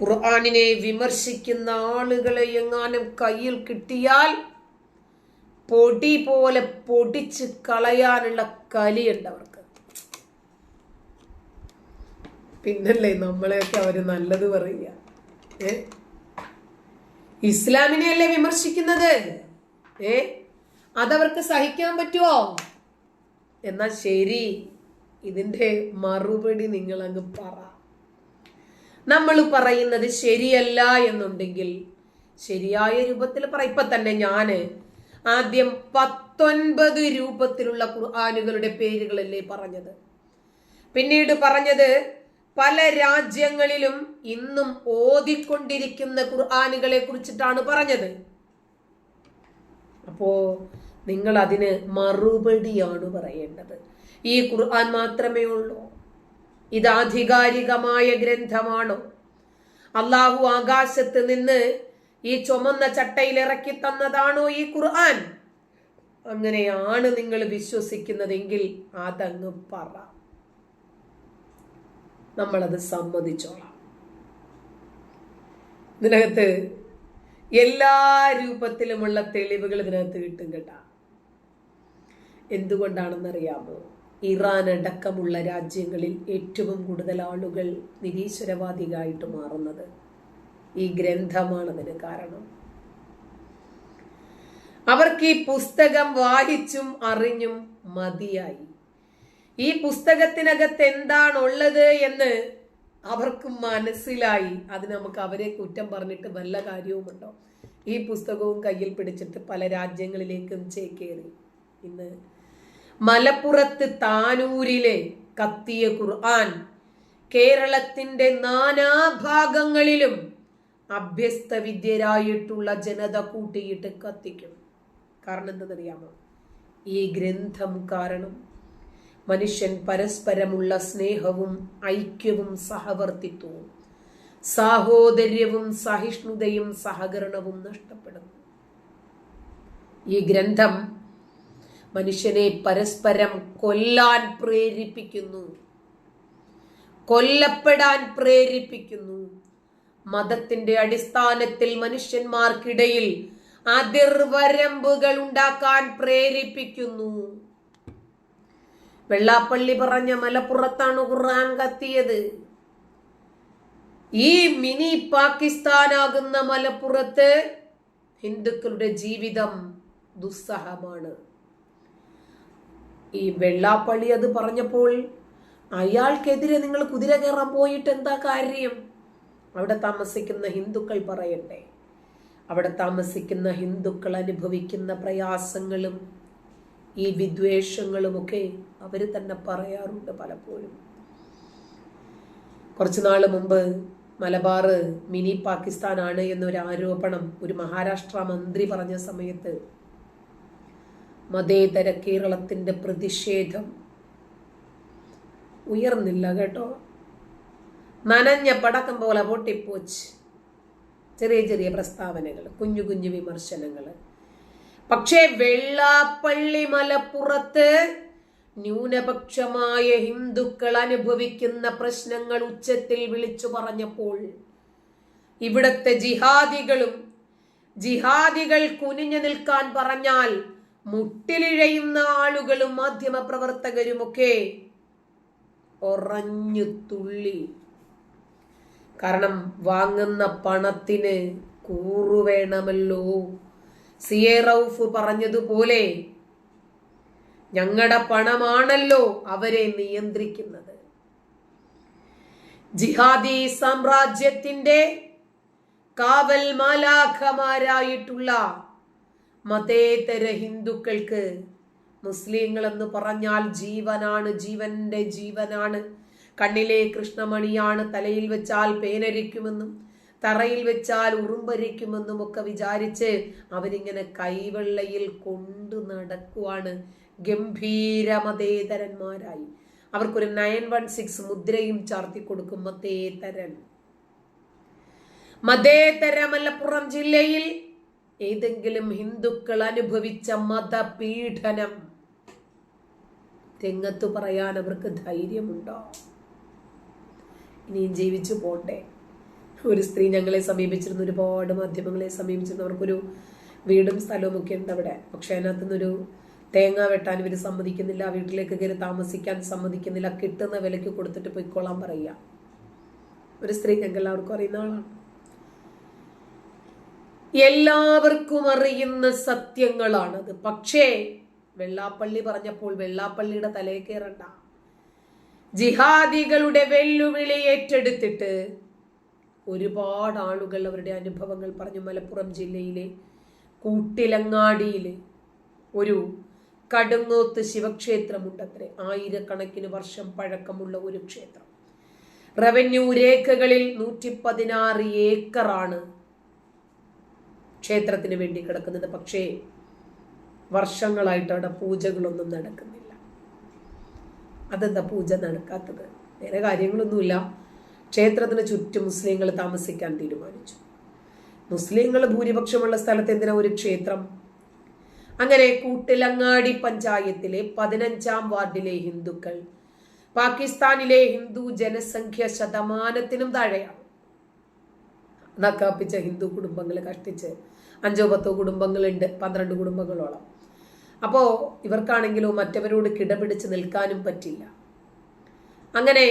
ഖുർആാനിനെ വിമർശിക്കുന്ന ആളുകളെ എങ്ങാനും കയ്യിൽ കിട്ടിയാൽ പൊടി പോലെ പൊടിച്ച് കളയാനുള്ള കലിയുണ്ട് അവർക്ക്. പിന്നല്ലേ നമ്മളെയൊക്കെ അവർ നല്ലത് പറയുക. ഏ? ഇസ്ലാമിനെയല്ലേ വിമർശിക്കുന്നത്? ഏ? അതവർക്ക് സഹിക്കാൻ പറ്റുമോ എന്നാ ശരി ഇതിന്റെ മറുപടി നിങ്ങൾ അങ്ങ് പറ. നമ്മൾ പറയുന്നത് ശരിയല്ല എന്നുണ്ടെങ്കിൽ ശരിയായ രൂപത്തിൽ പറ. ഇപ്പൊ തന്നെ ഞാൻ ആദ്യം പത്തൊൻപത് രൂപത്തിലുള്ള ഖുർആാനുകളുടെ പേരുകളല്ലേ പറഞ്ഞത്. പിന്നീട് പറഞ്ഞത് പല രാജ്യങ്ങളിലും ഇന്നും ഓതിക്കൊണ്ടിരിക്കുന്ന ഖുർആാനുകളെ കുറിച്ചിട്ടാണ് പറഞ്ഞത്. അപ്പോ നിങ്ങൾ അതിന് മറുപടിയാണ് പറയേണ്ടത്. ഈ ഖുർആൻ മാത്രമേ ഉള്ളൂ. ഇത് ആധികാരികമായ ഗ്രന്ഥമാണോ? അള്ളാഹു ആകാശത്ത് നിന്ന് ഈ ചുമന്ന ചട്ടയിൽ ഇറക്കി തന്നതാണോ ഈ ഖുർആൻ? അങ്ങനെയാണ് നിങ്ങൾ വിശ്വസിക്കുന്നതെങ്കിൽ അതങ്ങ് പറ. നമ്മളത് സമ്മതിച്ചോളാം. ഇതിനകത്ത് എല്ലാ രൂപത്തിലുമുള്ള തെളിവുകൾ ഇതിനകത്ത് കിട്ടും കേട്ടാ. എന്തുകൊണ്ടാണെന്നറിയാമോ? ഇറാൻ അടക്കമുള്ള രാജ്യങ്ങളിൽ ഏറ്റവും കൂടുതൽ ആളുകൾ നിരീശ്വരവാദികളായിട്ട് മാറുന്നത് ഈ ഗ്രന്ഥമാണ് അതിന് കാരണം. അവർക്ക് ഈ പുസ്തകം വായിച്ചും അറിഞ്ഞും മതിയായി. ഈ പുസ്തകത്തിനകത്ത് എന്താണുള്ളത് എന്ന് അവർക്ക് മനസ്സിലായി. അത് നമുക്ക് അവരെ കുറ്റം പറഞ്ഞിട്ട് വല്ല കാര്യവുമുണ്ടോ? ഈ പുസ്തകവും കയ്യിൽ പിടിച്ചിട്ട് പല രാജ്യങ്ങളിലേക്കും ചേക്കേറി ഇന്ന് മലപ്പുറത്ത് താനൂരിലെ കത്തിയ ഖുർആൻ കേരളത്തിന്റെ നാനാഭാഗങ്ങളിലും അഭ്യസ്ത വിദ്യരായിട്ടുള്ള ജനത കൂട്ടിയിട്ട് കത്തിക്കും. കാരണം എന്തെന്നറിയാമോ ഈ ഗ്രന്ഥം കാരണം മനുഷ്യൻ പരസ്പരമുള്ള സ്നേഹവും ഐക്യവും സഹവർത്തിത്വവും സാഹോദര്യവും സഹിഷ്ണുതയും സഹകരണവും നഷ്ടപ്പെടുന്നു. ഈ ഗ്രന്ഥം മനുഷ്യനെ പരസ്പരം കൊല്ലാൻ പ്രേരിപ്പിക്കുന്നു. കൊല്ലപ്പെടാൻ പ്രേരിപ്പിക്കുന്നു. മതത്തിന്റെ അടിസ്ഥാനത്തിൽ മനുഷ്യന്മാർക്കിടയിൽ അതിർവരമ്പുകൾ ഉണ്ടാക്കാൻ പ്രേരിപ്പിക്കുന്നു. വെള്ളാപ്പള്ളി പറഞ്ഞ മലപ്പുറത്താണ് ഖുർആൻ കത്തിയത്. ഈ മിനി പാകിസ്ഥാനാകുന്ന മലപ്പുറത്ത് ഹിന്ദുക്കളുടെ ജീവിതം ദുസ്സഹമാണ്. ഈ വെള്ളാപ്പള്ളി അത് പറഞ്ഞപ്പോൾ അയാൾക്കെതിരെ നിങ്ങൾ കുതിര കയറാൻ പോയിട്ട് എന്താ കാര്യം? അവിടെ താമസിക്കുന്ന ഹിന്ദുക്കൾ പറയട്ടെ. അവിടെ താമസിക്കുന്ന ഹിന്ദുക്കൾ അനുഭവിക്കുന്ന പ്രയാസങ്ങളും ഈ വിദ്വേഷങ്ങളും ഒക്കെ അവർ തന്നെ പറയാറുണ്ട് പലപ്പോഴും. കുറച്ചു നാൾ മുമ്പ് മലബാർ മിനി പാകിസ്ഥാനാണ് എന്നൊരു ആരോപണം ഒരു മഹാരാഷ്ട്ര മന്ത്രി പറഞ്ഞ സമയത്ത് മതേതര കേരളത്തിന്റെ പ്രതിഷേധം. ഉയർന്നില്ല കേട്ടോ. നനഞ്ഞ പടക്കം പോലെ പൊട്ടിപ്പോച്ച്. ചെറിയ ചെറിയ പ്രസ്താവനകൾ കുഞ്ഞു കുഞ്ഞു വിമർശനങ്ങൾ പക്ഷേ വെള്ളാപ്പള്ളി മലപ്പുറത്ത് ന്യൂനപക്ഷമായ ഹിന്ദുക്കൾ അനുഭവിക്കുന്ന പ്രശ്നങ്ങൾ ഉച്ചത്തിൽ വിളിച്ചു പറഞ്ഞപ്പോൾ ഇവിടത്തെ ജിഹാദികളും ജിഹാദികൾ കുനിഞ്ഞു നിൽക്കാൻ പറഞ്ഞാൽ മുട്ടിലിഴയുന്ന ആളുകളും മാധ്യമ പ്രവർത്തകരുമൊക്കെ ഒറഞ്ഞു തുള്ളി. കാരണം വാങ്ങുന്ന പണത്തിന് കൂറു വേണമല്ലോ. സി റൌഫ് പറഞ്ഞതുപോലെ ഞങ്ങളുടെ പണമാണല്ലോ അവരെ നിയന്ത്രിക്കുന്നത്. ജിഹാദി സാമ്രാജ്യത്തിന്റെ കാവൽ മാലാഖമാരായിട്ടുള്ള മതേതര ഹിന്ദുക്കൾക്ക് മുസ്ലിങ്ങൾ എന്ന് പറഞ്ഞാൽ ജീവനാണ് ജീവന്റെ ജീവനാണ്. കണ്ണിലെ കൃഷ്ണമണിയാണ് തലയിൽ വെച്ചാൽ പേനരിക്കുമെന്നും തറയിൽ വെച്ചാൽ ഉറുമ്പരിക്കുമെന്നും ഒക്കെ വിചാരിച്ച് അവരിങ്ങനെ കൈവെള്ളയിൽ കൊണ്ടു നടക്കുവാണ് ഗംഭീര മതേതരന്മാരായി. അവർക്കൊരു നയൻ വൺ സിക്സ് മുദ്രയും ചാർത്തി കൊടുക്കും മതേതരൻ. മതേതര മലപ്പുറം ജില്ലയിൽ ഏതെങ്കിലും ഹിന്ദുക്കൾ അനുഭവിച്ച മതപീഡനം. രംഗത്ത് പറയാൻ അവർക്ക് ധൈര്യമുണ്ടോ? ഇനിയും ജീവിച്ചു പോട്ടെ. ഒരു സ്ത്രീ ഞങ്ങളെ സമീപിച്ചിരുന്നു ഒരുപാട് മാധ്യമങ്ങളെ സമീപിച്ചിരുന്നു. അവർക്കൊരു വീടും സ്ഥലവും ഒക്കെ ഉണ്ട് അവിടെ. പക്ഷെ അതിനകത്ത് നിന്നൊരു തേങ്ങ വെട്ടാൻ ഇവർ സമ്മതിക്കുന്നില്ല വീട്ടിലേക്ക് കയറി താമസിക്കാൻ സമ്മതിക്കുന്നില്ല കിട്ടുന്ന വിലയ്ക്ക് കൊടുത്തിട്ട് പോയിക്കോളാൻ പറയുക. ഒരു സ്ത്രീ ഞങ്ങൾ എല്ലാവർക്കും അറിയുന്ന ആളാണ്. എല്ലാവർക്കും അറിയുന്ന സത്യങ്ങളാണത്. പക്ഷേ വെള്ളാപ്പള്ളി പറഞ്ഞപ്പോൾ വെള്ളാപ്പള്ളിയുടെ തലയിൽ കയറണ്ട. ജിഹാദികളുടെ വെല്ലുവിളി ഏറ്റെടുത്തിട്ട് ഒരുപാട് ആളുകൾ അവരുടെ അനുഭവങ്ങൾ പറഞ്ഞു. മലപ്പുറം ജില്ലയിലെ കൂട്ടിലങ്ങാടിയിലെ ഒരു കടുങ്ങോത്ത് ശിവക്ഷേത്രമുണ്ടത്രേ. ആയിരക്കണക്കിന് വർഷം പഴക്കമുള്ള ഒരു ക്ഷേത്രം. റവന്യൂ രേഖകളിൽ നൂറ്റി പതിനാറ് ഏക്കറാണ് ക്ഷേത്രത്തിന് വേണ്ടി കിടക്കുന്നത്. പക്ഷേ വർഷങ്ങളായിട്ട് അവിടെ പൂജകളൊന്നും നടക്കുന്നില്ല. അതെന്താ പൂജ നടക്കാത്തത്? വേറെ കാര്യങ്ങളൊന്നുമില്ല. ക്ഷേത്രത്തിന് ചുറ്റും മുസ്ലിങ്ങൾ താമസിക്കാൻ തീരുമാനിച്ചു. മുസ്ലിങ്ങൾ ഭൂരിപക്ഷമുള്ള സ്ഥലത്ത് എന്തിനാ ഒരു ക്ഷേത്രം? അങ്ങനെ കൂട്ടിലങ്ങാടി പഞ്ചായത്തിലെ പതിനഞ്ചാം വാർഡിലെ ഹിന്ദുക്കൾ പാകിസ്ഥാനിലെ ഹിന്ദു ജനസംഖ്യ ശതമാനത്തിനും താഴെയാണ്. നക്കാപ്പിച്ച ഹിന്ദു കുടുംബങ്ങൾ കഷ്ടിച്ച് അഞ്ചോ പത്തോ കുടുംബങ്ങളുണ്ട് പന്ത്രണ്ട് കുടുംബങ്ങളോളം. അപ്പോൾ ഇവർക്കാണെങ്കിലും മറ്റവരോട് കിടപിടിച്ച് നിൽക്കാനും പറ്റില്ല. അങ്ങനെ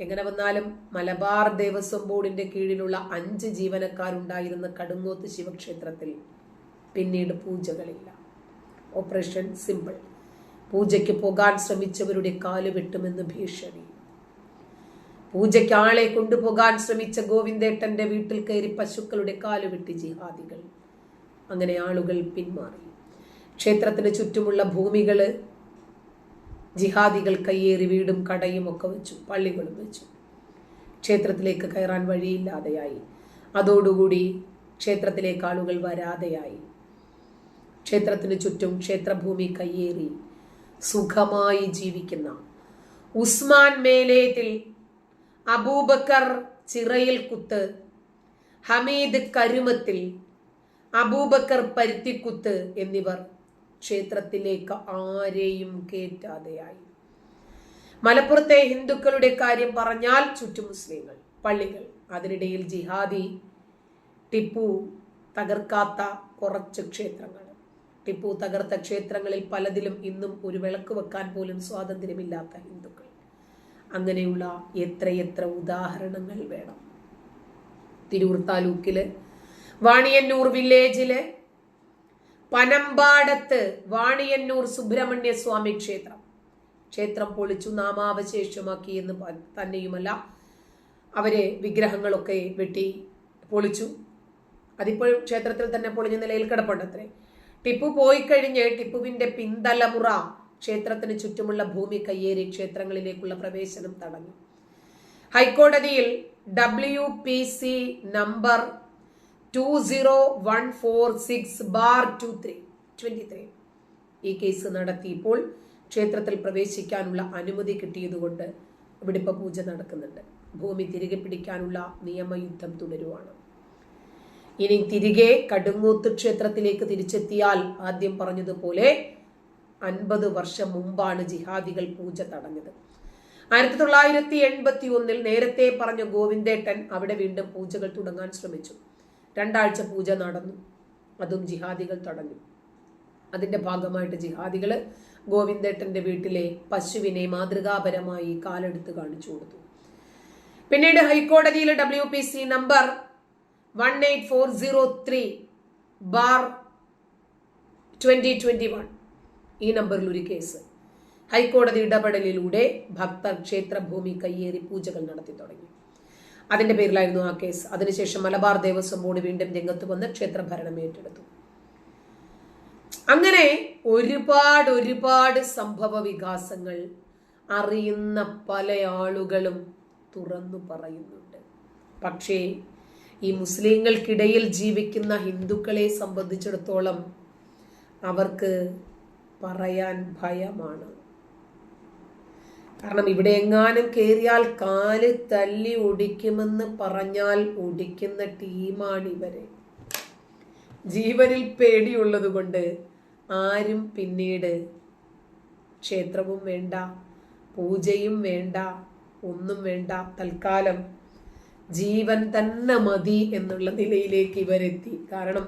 എങ്ങനെ വന്നാലും മലബാർ ദേവസ്വം ബോർഡിന്റെ കീഴിലുള്ള അഞ്ച് ജീവനക്കാരുണ്ടായിരുന്ന കടുങ്ങോത്ത് ശിവക്ഷേത്രത്തിൽ പിന്നീട് പൂജകളില്ല. Operation simple. പൂജയ്ക്ക് പോകാൻ ശ്രമിച്ചവരുടെ കാൽ വെട്ടുമെന്ന് ഭീഷണി. പൂജയ്ക്ക് ആളെ കൊണ്ടുപോകാൻ ശ്രമിച്ച ഗോവിന്ദേട്ടന്റെ വീട്ടിൽ കയറി പശുക്കളുടെ കാലുവെട്ടി ജിഹാദികൾ. അങ്ങനെ ആളുകൾ പിന്മാറി. ക്ഷേത്രത്തിന് ചുറ്റുമുള്ള ഭൂമികൾ ജിഹാദികൾ കയ്യേറി വീടും കടയും ഒക്കെ വെച്ചു പള്ളികളും വെച്ചു. ക്ഷേത്രത്തിലേക്ക് കയറാൻ വഴിയില്ലാതെയായി. അതോടുകൂടി ക്ഷേത്രത്തിലേക്ക് ആളുകൾ വരാതെയായി. ക്ഷേത്രത്തിന് ചുറ്റും ക്ഷേത്രഭൂമി കയ്യേറി സുഖമായി ജീവിക്കുന്ന ഉസ്മാൻ മേലേതിൽ അബൂബക്കർ ചിറയിൽ കുത്ത്. ഹമീദ് കരുമത്തിൽ അബൂബക്കർ പരുത്തിക്കുത്ത് എന്നിവർ ക്ഷേത്രത്തിലേക്ക് ആരെയും കേറ്റാതെയായി മലപ്പുറത്തെ ഹിന്ദുക്കളുടെ കാര്യം പറഞ്ഞാൽ ചുറ്റു മുസ്ലിങ്ങൾ. പള്ളികൾ അതിനിടയിൽ ജിഹാദി ടിപ്പു തകർക്കാത്ത കുറച്ച് ക്ഷേത്രങ്ങൾ. ടിപ്പു തകർത്ത ക്ഷേത്രങ്ങളിൽ പലതിലും ഇന്നും ഒരു വിളക്ക് വെക്കാൻ പോലും സ്വാതന്ത്ര്യമില്ലാത്ത ഹിന്ദുക്കൾ. അങ്ങനെയുള്ള എത്രയെത്ര ഉദാഹരണങ്ങൾ വേണം. തിരൂർ താലൂക്കിൽ വാണിയന്നൂർ വില്ലേജിൽ പനമ്പാടത്ത് വാണിയന്നൂർ സുബ്രഹ്മണ്യ സ്വാമി ക്ഷേത്രം. ക്ഷേത്രം പൊളിച്ചു നാമാവശേഷമാക്കി എന്ന് തന്നെയുമല്ല അവരെ വിഗ്രഹങ്ങളൊക്കെ വെട്ടി പൊളിച്ചു. അതിപ്പോഴും ക്ഷേത്രത്തിൽ തന്നെ പൊളിഞ്ഞ നിലയിൽ കിടപ്പുണ്ടത്രേ ടിപ്പു പോയി കഴിഞ്ഞ് പിന്തലമുറ ക്ഷേത്രത്തിന് ചുറ്റുമുള്ള ഭൂമി കയ്യേറി ക്ഷേത്രങ്ങളിലേക്കുള്ള പ്രവേശനം തടഞ്ഞു. ഹൈക്കോടതിയിൽ W P C number two zero one four six bar two three twenty three ഈ കേസ് നടത്തിയപ്പോൾ ക്ഷേത്രത്തിൽ പ്രവേശിക്കാനുള്ള അനുമതി കിട്ടിയതുകൊണ്ട് ഇവിടെ ഇപ്പൊ പൂജ നടക്കുന്നുണ്ട്. ഭൂമി തിരികെ പിടിക്കാനുള്ള നിയമയുദ്ധം തുടരുവാണ്. ഇനി തിരികെ കടുങ്ങൂത്ത് ക്ഷേത്രത്തിലേക്ക് തിരിച്ചെത്തിയാൽ ആദ്യം പറഞ്ഞതുപോലെ അൻപത് വർഷം മുമ്പാണ് ജിഹാദികൾ പൂജ തടഞ്ഞത്. ആയിരത്തി തൊള്ളായിരത്തി എൺപത്തി ഒന്നിൽ നേരത്തെ പറഞ്ഞ ഗോവിന്ദേട്ടൻ അവിടെ വീണ്ടും പൂജകൾ തുടങ്ങാൻ ശ്രമിച്ചു. രണ്ടാഴ്ച പൂജ നടന്നു. അതും ജിഹാദികൾ തടഞ്ഞു. അതിന്റെ ഭാഗമായിട്ട് ജിഹാദികൾ ഗോവിന്ദേട്ടന്റെ വീട്ടിലെ പശുവിനെ മാതൃകാപരമായി കാലെടുത്ത് കാണിച്ചു കൊടുത്തു. പിന്നീട് ഹൈക്കോടതിയിൽ W P C number one eight four zero three bar twenty twenty one. ഈ നമ്പറിൽ ഒരു കേസ്. ഹൈക്കോടതി ഇടപെടലിലൂടെ ഭക്തർ ക്ഷേത്രഭൂമി കയ്യേറി പൂജകൾ നടത്തി തുടങ്ങി. അതിന്റെ പേരിലായിരുന്നു ആ കേസ്. അതിനുശേഷം മലബാർ ദേവസ്വം ബോർഡ് വീണ്ടും രംഗത്ത് വന്ന് ക്ഷേത്രഭരണം ഏറ്റെടുത്തു. അങ്ങനെ ഒരുപാട് ഒരുപാട് സംഭവ വികാസങ്ങൾ അറിയുന്ന പല ആളുകളും തുറന്നു പറയുന്നുണ്ട്. പക്ഷേ ഈ മുസ്ലിങ്ങൾക്കിടയിൽ ജീവിക്കുന്ന ഹിന്ദുക്കളെ സംബന്ധിച്ചിടത്തോളം അവർക്ക് പറയാൻ ഭയമാണ്. കാരണം ഇവിടെ എങ്ങാനും കയറിയാൽ കാൽ തല്ലി ഒടിക്കുമെന്ന് പറഞ്ഞാൽ ഒടിക്കുന്ന ടീമാണ് ഇവരെ. ജീവനിൽ പേടിയുള്ളത് കൊണ്ട് ആരും പിന്നീട് ക്ഷേത്രവും വേണ്ട പൂജയും വേണ്ട ഒന്നും വേണ്ട തൽക്കാലം ജീവൻ തന്നെ മതി എന്നുള്ള നിലയിലേക്ക് ഇവരെത്തി. കാരണം